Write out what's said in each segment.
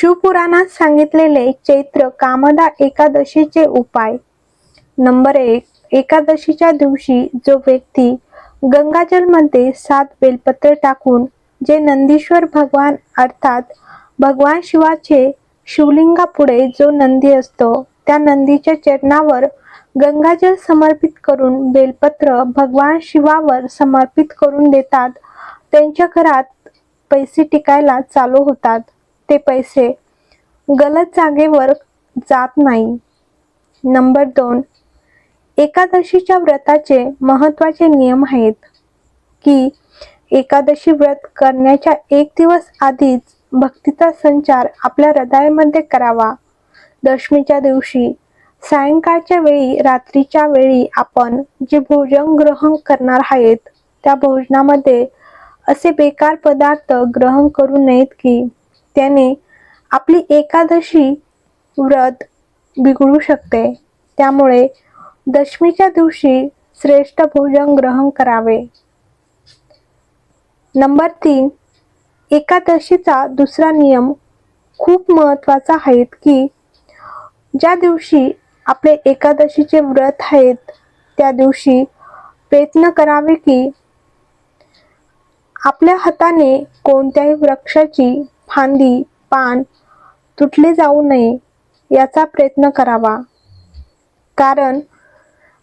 शिवपुराणात सांगितलेले चैत्र कामदा एकादशीचे उपाय. नंबर एक एकादशीच्या दिवशी जो व्यक्ती गंगाजलमध्ये सात बेलपत्र टाकून जे नंदीश्वर भगवान अर्थात भगवान शिवाचे शिवलिंगापुढे जो नंदी असतो त्या नंदीच्या चरणावर गंगाजल समर्पित करून बेलपत्र भगवान शिवावर समर्पित करून देतात. त्यांच्या घरात पैसे टिकायला चालू होतात. ते पैसे गलत जागेवर जात नाही. नंबर दोन एकादशीच्या व्रताचे महत्त्वाचे नियम आहेत की एकादशी व्रत करण्याच्या एक दिवस आधीच भक्तीचा संचार आपल्या हृदयामध्ये करावा. दशमीच्या दिवशी सायंकाळच्या वेळी रात्रीच्या वेळी आपण जे भोजन ग्रहण करणार आहेत त्या भोजनामध्ये असे बेकार पदार्थ ग्रहण करू नयेत की? त्याने आपली एकादशी व्रत बिघडू शकते. त्यामुळे दशमीच्या दिवशी श्रेष्ठ भोजन ग्रहण करावे. नंबर तीन एकादशीचा दुसरा नियम खूप महत्त्वाचा आहे की ज्या दिवशी आपले एकादशीचे व्रत आहेत त्या दिवशी प्रयत्न करावे की आपल्या हाताने कोणत्याही वृक्षाची फांदी पान तुटले जाऊ नये याचा प्रयत्न करावा. कारण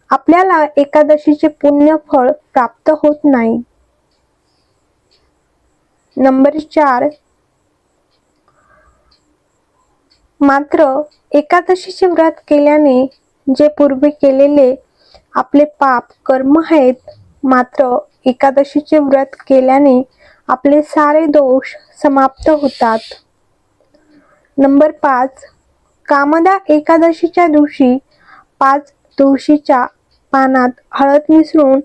आपल्याला एकादशीचे पुण्य फळ प्राप्त होत नाही. नंबर चार. मात्र एकादशीचे व्रत केल्याने जे पूर्वी केलेले आपले पाप कर्म आहेत मात्र एकादशीचे व्रत केल्याने आपले सारे दोष समाप्त होतात. नंबर पाच. कामदा एकादशीच्या दिवशी पाच तुळशीच्या पानात हळद मिसळून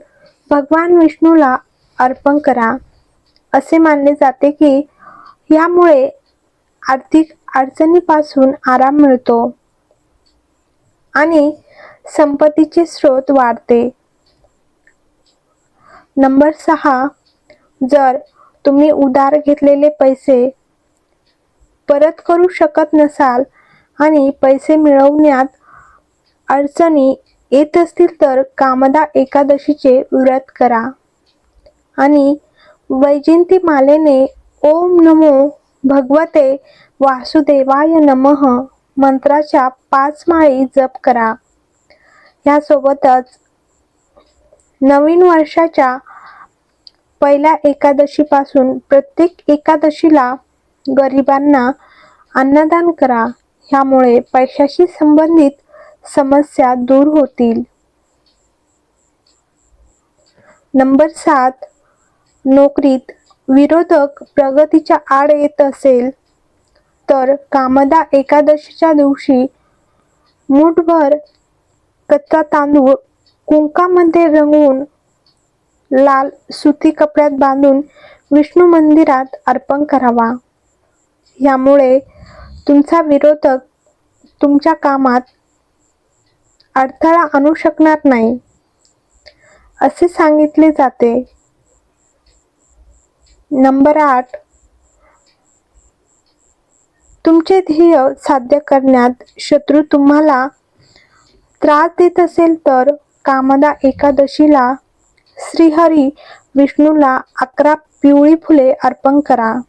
भगवान विष्णूला अर्पण करा. असे मानले जाते की यामुळे आर्थिक अडचणीपासून आराम मिळतो आणि संपत्तीचे स्रोत वाढते. नंबर सहा जर तुम्ही उधार घेतलेले पैसे परत करू शकत नसाल आणि पैसे मिळवण्यात अडचणी येत असतील तर कामदा एकादशीचे व्रत करा. आणि वैजयंती मालेने ओम नमो भगवते वासुदेवाय नमः मंत्राच्या पाच माळी जप करा. यासोबतच नवीन वर्षाच्या पहिल्या एकादशीपासून प्रत्येक एकादशीला गरिबांना अन्नदान करा. ह्यामुळे पैशाशी संबंधित समस्या दूर होतील. नंबर सात. नोकरीत विरोधक प्रगतीच्या आड येत असेल तर कामदा एकादशीच्या दिवशी मूठभर कच्चा तांदूळ कुंकामध्ये रंगवून लाल सुती कपड्यात बांधून विष्णू मंदिरात अर्पण करावा. यामुळे तुमचा विरोधक तुमच्या कामात अडथळा आणू शकणार नाही असे सांगितले जाते. नंबर आठ. तुमचे ध्येय साध्य करण्यात शत्रू तुम्हाला त्रास देत असेल तर कामदा एकादशीला श्रीहरी विष्णूला अकरा पिवळी फुले अर्पण करा.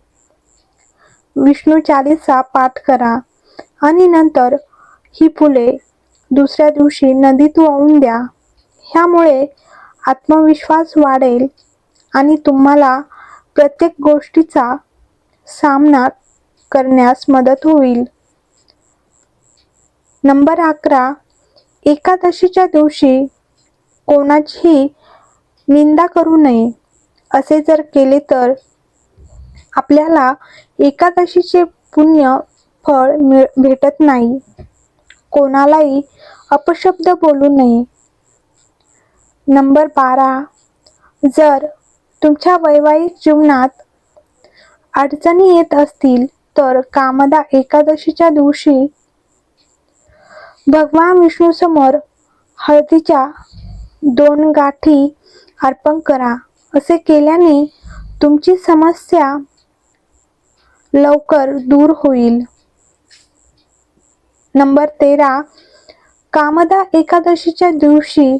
विष्णू चालीसा पाठ करा. आणि नंतर ही फुले दुसऱ्या दिवशी नदीत वाहून द्या. ह्यामुळे आत्मविश्वास वाढेल आणि तुम्हाला प्रत्येक गोष्टीचा सामना करण्यास मदत होईल. नंबर अकरा. एकादशीच्या दिवशी कोणाचीही निंदा करू नये. असे जर केले तर आपल्याला एकादशीचे पुण्य फळ मिळ भेटत नाही. कोणालाही अपशब्द बोलू नये. नंबर बारा. जर तुमच्या वैवाहिक जीवनात अडचणी येत असतील तर कामदा एकादशीच्या दिवशी भगवान विष्णू समोर हळदीच्या दोन गाठी अर्पण करा. असे केल्याने तुमची समस्या लवकर दूर होईल. नंबर तेरा. कामदा एकादशीच्या दिवशी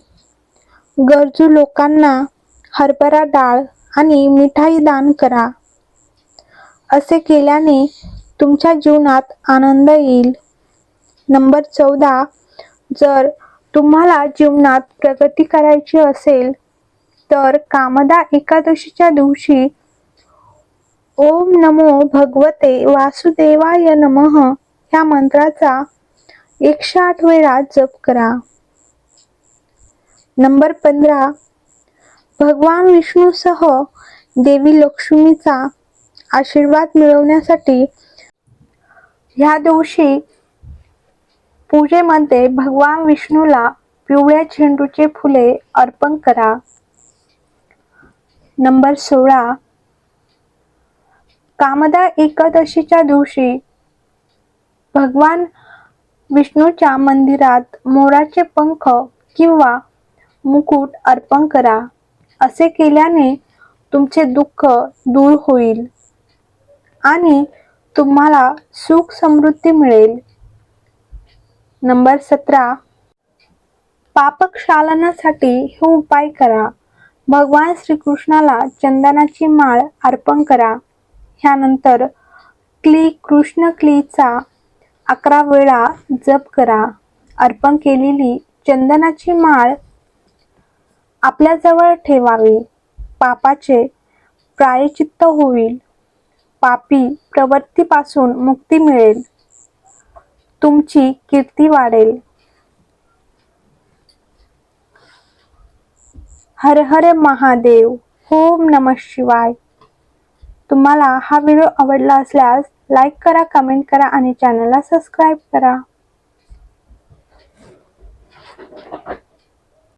गरजू लोकांना हरभरा डाळ आणि मिठाई दान करा. असे केल्याने तुमच्या जीवनात आनंद येईल. नंबर चौदा. जर तुम्हाला जीवनात प्रगती करायची असेल तर कामदा एकादशीच्या दिवशी ओम नमो भगवते वासुदेवाय नमः ह्या मंत्राचा एकशे आठ वेळा जप करा. नंबर पंधरा भगवान विष्णूसह देवी लक्ष्मीचा आशीर्वाद मिळवण्यासाठी ह्या दिवशी पूजेमध्ये भगवान विष्णूला पिवळ्या झेंडूचे फुले अर्पण करा. नंबर सोळा. कामदा एकादशीच्या दिवशी भगवान विष्णूच्या मंदिरात मोराचे पंख किंवा मुकुट अर्पण करा. असे केल्याने तुमचे दुःख दूर होईल आणि तुम्हाला सुख समृद्धी मिळेल. नंबर सतरा. पापक्षालनासाठी हे उपाय करा. भगवान श्रीकृष्णाला चंदनाची माळ अर्पण करा. ह्यानंतर क्ली कृष्ण क्लीचा अकरा वेळा जप करा. अर्पण केलेली चंदनाची माळ आपल्याजवळ ठेवावी. पापाचे प्रायचित्त होईल. पापी प्रवृत्तीपासून मुक्ती मिळेल. तुमची कीर्ती वाढेल. हर हर महादेव ओम नम शिवाय. तुम्हाला हा व्हिडिओ आवडला असल्यास लाईक करा कमेंट करा आणि चॅनलला सबस्क्राईब करा.